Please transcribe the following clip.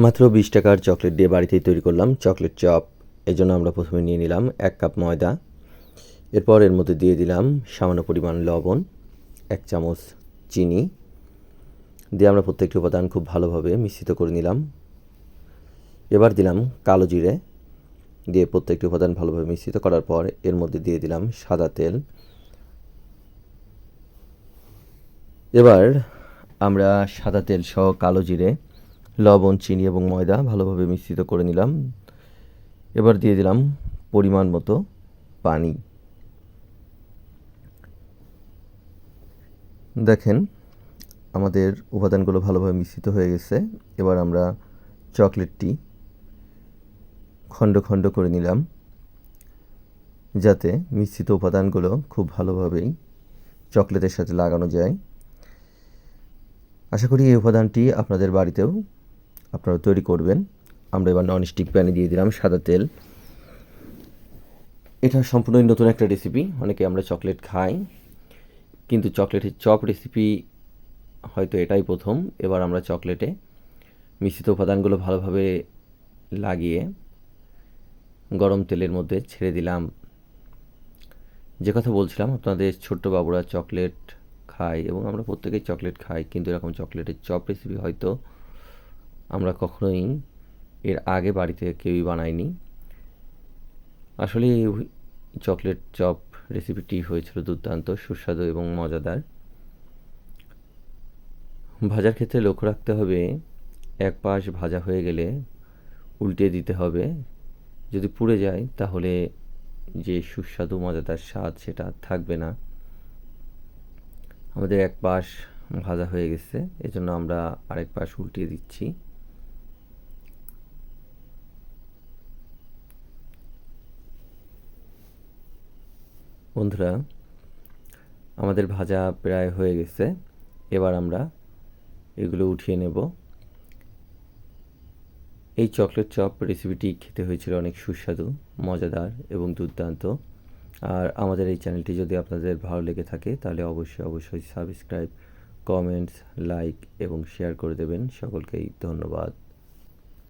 মাত্র বিশ টাকার চকলেট দিয়ে বাড়িতেই তৈরি করলাম চকলেট চপ। এই জন্য আমরা প্রথমে নিয়ে নিলাম এক কাপ ময়দা। এরপর এর মধ্যে দিয়ে দিলাম সামান্য পরিমাণ লবণ, এক চামচ চিনি। দিয়ে আমরা প্রত্যেকটি উপাদান খুব ভালোভাবে মিশ্রিত করে নিলাম। এবার দিলাম কালো জিরে। দিয়ে প্রত্যেকটি উপাদান ভালোভাবে মিশ্রিত করার পর এর মধ্যে দিয়ে দিলাম সাদা তেল। এবার আমরা সাদা তেল সহ কালো জিরে লবণ, চিনি এবং ময়দা ভালোভাবে মিশ্রিত করে নিলাম। এবার দিয়ে দিলাম পরিমাণ মতো পানি। দেখেন, আমাদের উপাদানগুলো ভালোভাবে মিশ্রিত হয়ে গেছে। এবার আমরা চকলেটটি খণ্ড খণ্ড করে নিলাম, যাতে মিশ্রিত উপাদানগুলো খুব ভালোভাবেই চকলেটের সাথে লাগানো যায়। আশা করি এই উপাদানটি আপনাদের বাড়িতেও আপনারা তৈরি করবেন। আমরা এবার ননস্টিক প্যানে দিয়ে দিলাম সাদা তেল। এটা সম্পূর্ণই নতুন একটা রেসিপি অনেকে আমরা চকলেট খাই, কিন্তু চকলেটের চপ রেসিপি হয়তো এটাই প্রথম। এবার আমরা চকলেটে মিশ্রিত উপাদানগুলো ভালোভাবে লাগিয়ে গরম তেলের মধ্যে ছেড়ে দিলাম। যে কথা বলছিলাম, আপনাদের ছোট্ট বাবুরা চকলেট খায় এবং আমরা প্রত্যেকেই চকলেট খাই, কিন্তু এরকম চকলেটের চপ রেসিপি হয়তো আমরা কখনোই এর আগে বাড়িতে কেউই বানাইনি। আসলে এই চকলেট চপ রেসিপিটি হয়েছিল দুর্দান্ত, সুস্বাদু এবং মজাদার। ভাজার ক্ষেত্রে লক্ষ্য রাখতে হবে, এক পাশ ভাজা হয়ে গেলে উল্টে দিতে হবে। যদি পুড়ে যায়, তাহলে যে সুস্বাদু, মজাদার স্বাদ সেটা থাকবে না। আমাদের এক পাশ ভাজা হয়ে গেছে, এজন্য আমরা আরেক পাশ উল্টিয়ে দিচ্ছি। বন্ধুরা, আমাদের ভাজা প্রায় হয়ে গেছে। এবার আমরা এগুলো উঠিয়ে নেব। এই চকলেট চপ রেসিপিটি খেতে হয়েছিল অনেক সুস্বাদু, মজাদার এবং দুর্দান্ত। আর আমাদের এই চ্যানেলটি যদি আপনাদের ভালো লেগে থাকে, তাহলে অবশ্যই অবশ্যই সাবস্ক্রাইব কমেন্টস লাইক এবং শেয়ার করে দেবেন। সকলকেই ধন্যবাদ।